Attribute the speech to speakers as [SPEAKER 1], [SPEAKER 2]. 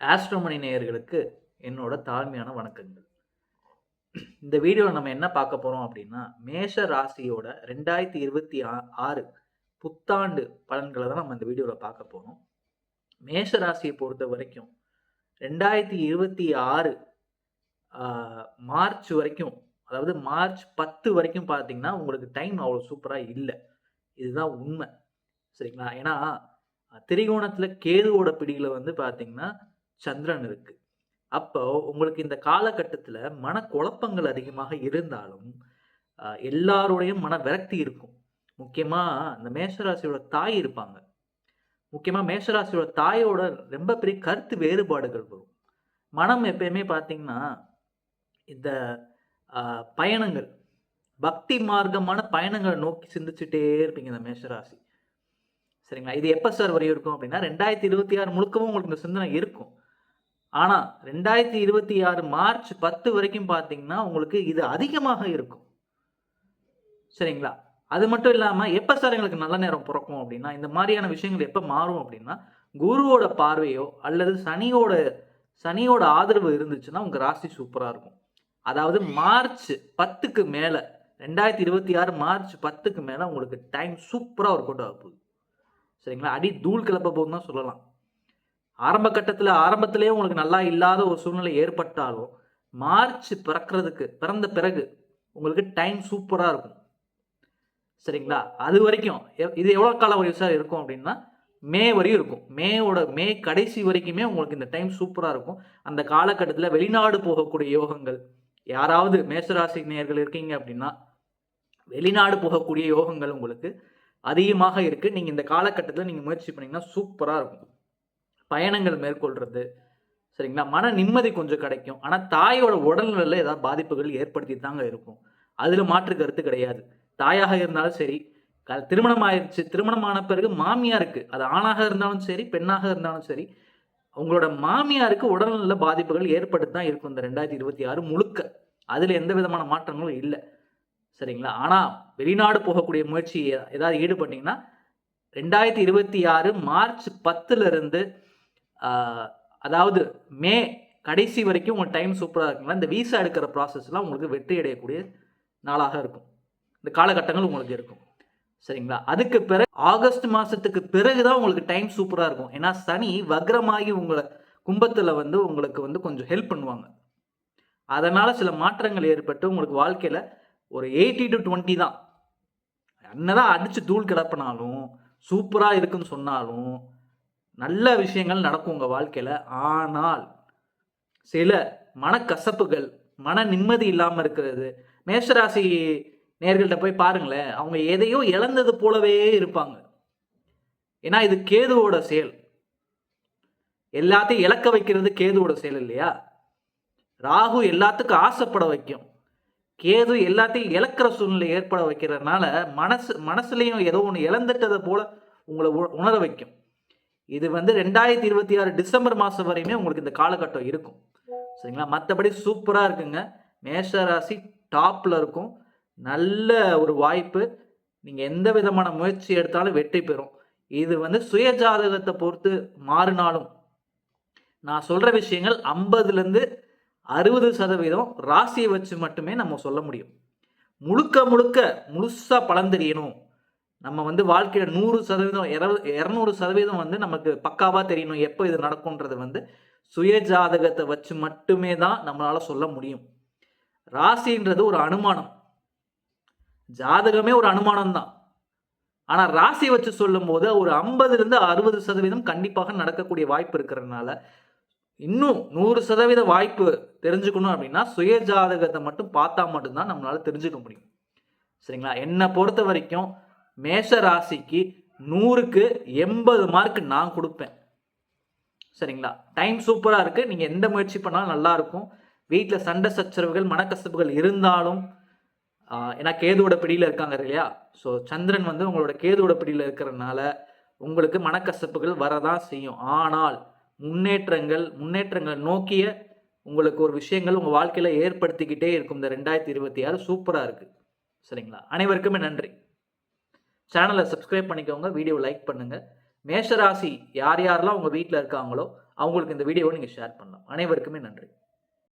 [SPEAKER 1] ஆஸ்ட்ரோமணி நேயர்களுக்கு என்னோட தாழ்மையான வணக்கங்கள். இந்த வீடியோவில் நம்ம என்ன பார்க்க போகிறோம் அப்படின்னா மேஷ ராசியோட ரெண்டாயிரத்தி இருபத்தி ஆ- ஆறு புத்தாண்டு பலன்களை தான் நம்ம இந்த வீடியோவில் பார்க்க போகிறோம் மேஷ ராசியை பொறுத்த வரைக்கும் ரெண்டாயிரத்தி இருபத்தி ஆறு மார்ச் வரைக்கும் அதாவது மார்ச் பத்து வரைக்கும் பார்த்தீங்கன்னா உங்களுக்கு டைம் அவ்வளோ சூப்பராக இல்லை. இதுதான் உண்மை. சரிங்களா? ஏன்னா திரிகோணத்தில் கேதுவோட பிடியில் வந்து பார்த்தீங்கன்னா சந்திரன் இருக்கு. அப்போ உங்களுக்கு இந்த காலகட்டத்தில் மனக்குழப்பங்கள் அதிகமாக இருந்தாலும் ஆஹ், மன விரக்தி இருக்கும். முக்கியமாக இந்த மேஷராசியோட தாய் இருப்பாங்க. முக்கியமாக மேஷராசியோட தாயோட ரொம்ப பெரிய கருத்து வேறுபாடுகள் வரும். மனம் எப்பயுமே பார்த்தீங்கன்னா இந்த பயணங்கள் பக்தி மார்க்கமான பயணங்களை நோக்கி சிந்திச்சுட்டே இருப்பீங்க இந்த மேஷராசி. சரிங்களா? இது எப்போ சார் வரையும் இருக்கும் அப்படின்னா ரெண்டாயிரத்தி இருபத்தி ஆறு முழுக்கவும் உங்களுக்கு இந்த சிந்தனை இருக்கும். ஆனால் ரெண்டாயிரத்தி இருபத்தி ஆறு மார்ச் பத்து வரைக்கும் பார்த்தீங்கன்னா உங்களுக்கு இது அதிகமாக இருக்கும். சரிங்களா? அது மட்டும் இல்லாமல் எப்போ சார் எங்களுக்கு நல்ல நேரம் பிறக்கும் அப்படின்னா இந்த மாதிரியான விஷயங்கள் எப்போ மாறும் அப்படின்னா குருவோட பார்வையோ அல்லது சனியோட சனியோட ஆதரவு இருந்துச்சுன்னா உங்கள் ராசி சூப்பராக இருக்கும். அதாவது மார்ச் பத்துக்கு மேலே ரெண்டாயிரத்தி இருபத்தி ஆறு மார்ச் பத்துக்கு மேலே உங்களுக்கு டைம் சூப்பராக ஒரு அவுட் போகுது. சரிங்களா? அடி தூள் கிளப்ப போகுதுன்னு தான் சொல்லலாம். ஆரம்ப கட்டத்தில் ஆரம்பத்திலேயே உங்களுக்கு நல்லா இல்லாத ஒரு சூழ்நிலை ஏற்பட்டாலும் மார்ச் பிறக்கிறதுக்கு பிறந்த பிறகு உங்களுக்கு டைம் சூப்பராக இருக்கும். சரிங்களா? அது வரைக்கும் எ- இது எவ்வளோ கால வரையும் சார் இருக்கும் அப்படின்னா மே வரையும் இருக்கும். மேவோட மே கடைசி வரைக்குமே உங்களுக்கு இந்த டைம் சூப்பராக இருக்கும். அந்த காலகட்டத்தில் வெளிநாடு போகக்கூடிய யோகங்கள் யாராவது மேசராசி நேர்கள் இருக்கீங்க அப்படின்னா வெளிநாடு போகக்கூடிய யோகங்கள் உங்களுக்கு அதிகமாக இருக்குது நீங்கள் இந்த காலகட்டத்தில் நீங்கள் முயற்சி பண்ணீங்கன்னா சூப்பராக இருக்கும். பயணங்கள் மேற்கொள்கிறது சரிங்களா? மன நிம்மதி கொஞ்சம் கிடைக்கும். ஆனால் தாயோட உடல்நிலையில் ஏதாவது பாதிப்புகள் ஏற்படுத்தி தாங்க இருக்கும். அதில் மாற்று கருத்து கிடையாது. தாயாக இருந்தாலும் சரி க- திருமணம் ஆயிடுச்சு திருமணமான பிறகு மாமியாருக்கு அது ஆணாக இருந்தாலும் சரி பெண்ணாக இருந்தாலும் சரி உங்களோட மாமியாருக்கு உடல்நல பாதிப்புகள் ஏற்பட்டு தான் இருக்கும் இந்த ரெண்டாயிரத்தி இருபத்தி ஆறு முழுக்க. அதில் எந்த விதமான மாற்றங்களும் இல்லை. சரிங்களா? ஆனால் வெளிநாடு போகக்கூடிய முயற்சி ஏதாவது ஈடுபட்டீங்கன்னா ரெண்டாயிரத்தி இருபத்தி ஆறு மார்ச் பத்துலேருந்து அதாவது மே கடைசி வரைக்கும் உங்கள் டைம் சூப்பராக இருக்குங்களா இந்த வீசா எடுக்கிற ப்ராசஸ்லாம் உங்களுக்கு வெற்றி அடையக்கூடிய நாளாக இருக்கும். இந்த காலகட்டங்கள் உங்களுக்கு இருக்கும். சரிங்களா? அதுக்கு பிறகு ஆகஸ்ட் மாதத்துக்கு பிறகு தான் உங்களுக்கு டைம் சூப்பராக இருக்கும். ஏன்னா சனி வக்ரமாகி உங்களை கும்பத்தில் வந்து உங்களுக்கு வந்து கொஞ்சம் ஹெல்ப் பண்ணுவாங்க. அதனால் சில மாற்றங்கள் ஏற்பட்டு உங்களுக்கு வாழ்க்கையில் ஒரு எயிட்டி டு டுவெண்ட்டி தான். என்னதான் அடித்து தூள் கிடப்பினாலும் சூப்பராக இருக்குன்னு சொன்னாலும் நல்ல விஷயங்கள் நடக்கும் உங்கள் வாழ்க்கையில். ஆனால் சில மனக்கசப்புகள் மன நிம்மதி இல்லாமல் இருக்கிறது. மேஷராசி நேர்கள்ட்ட போய் பாருங்களேன் அவங்க எதையோ இழந்தது போலவே இருப்பாங்க. ஏன்னா இது கேதுவோட செயல். எல்லாத்தையும் இழக்க வைக்கிறது கேதுவோட செயல் இல்லையா? ராகு எல்லாத்துக்கும் ஆசைப்பட வைக்கும். கேது எல்லாத்தையும் இழக்கிற சூழ்நிலை ஏற்பட வைக்கிறதுனால மனசு மனசுலையும் ஏதோ ஒன்று இழந்துட்டதை போல உங்களை உ- உணர வைக்கும். இது வந்து ரெண்டாயிரத்தி இருபத்தி ஆறு டிசம்பர் மாதம் வரையுமே உங்களுக்கு இந்த காலகட்டம் இருக்கும். சரிங்களா? மற்றபடி சூப்பராக இருக்குங்க. மேஷ ராசி டாப்பில் இருக்கும். நல்ல ஒரு வாய்ப்பு. நீங்கள் எந்த விதமான முயற்சி எடுத்தாலும் வெற்றி பெறும். இது வந்து சுய ஜாதகத்தை பொறுத்து மாறினாலும். நான் சொல்கிற விஷயங்கள் ஐம்பதுலேருந்து அறுபது சதவீதம் ராசியை வச்சு மட்டுமே நம்ம சொல்ல முடியும். முழுக்க முழுக்க முழுசாக பலன் தெரியணும். நம்ம வந்து வாழ்க்கையில் நூறு சதவீதம் இரவு- இரநூறு சதவீதம் வந்து நமக்கு பக்காவாக தெரியணும் எப்போ இது நடக்கும்ன்றது வந்து சுய ஜாதகத்தை வச்சு மட்டுமே தான் நம்மளால சொல்ல முடியும். ராசின்றது ஒரு அனுமானம். ஜாதகமே ஒரு அனுமானம் தான். ஆனால் ராசி வச்சு சொல்லும்போது ஒரு ஐம்பதுலேருந்து அறுபது சதவீதம் கண்டிப்பாக நடக்கக்கூடிய வாய்ப்பு இருக்கிறதுனால இன்னும் நூறு சதவீத வாய்ப்பு தெரிஞ்சுக்கணும் அப்படின்னா சுய ஜாதகத்தை மட்டும் பார்த்தா மட்டும்தான் நம்மளால தெரிஞ்சுக்க முடியும். சரிங்களா? என்னை பொறுத்த வரைக்கும் மேஷ ராசிக்கு நூறுக்கு எண்பது மார்க் நான் கொடுப்பேன். சரிங்களா? டைம் சூப்பராக இருக்குது நீங்கள் எந்த முயற்சி பண்ணாலும் நல்லாயிருக்கும் வீட்டில் சண்டை சச்சரவுகள் மனக்கசப்புகள் இருந்தாலும் ஏன்னா கேதுவோட பிடியில் இருக்காங்க இல்லையா? ஸோ சந்திரன் வந்து உங்களோட கேதுவோட பிடியில் இருக்கிறதுனால உங்களுக்கு மனக்கசப்புகள் வரதான் செய்யும். ஆனால் முன்னேற்றங்கள் முன்னேற்றங்கள் நோக்கிய உங்களுக்கு ஒரு விஷயங்கள் உங்கள் வாழ்க்கையில் ஏற்படுத்திக்கிட்டே இருக்கும். இந்த ரெண்டாயிரத்தி இருபத்தி ஆறு சூப்பராக இருக்குது சரிங்களா? அனைவருக்குமே நன்றி. சேனலை சப்ஸ்கிரைப் பண்ணிக்கோங்க வீடியோ லைக் பண்ணுங்கள் மேஷராசி யார் யாரெல்லாம் உங்கள் வீட்டில் இருக்காங்களோ அவங்களுக்கு இந்த வீடியோவை நீங்கள் ஷேர் பண்ணலாம். அனைவருக்குமே நன்றி.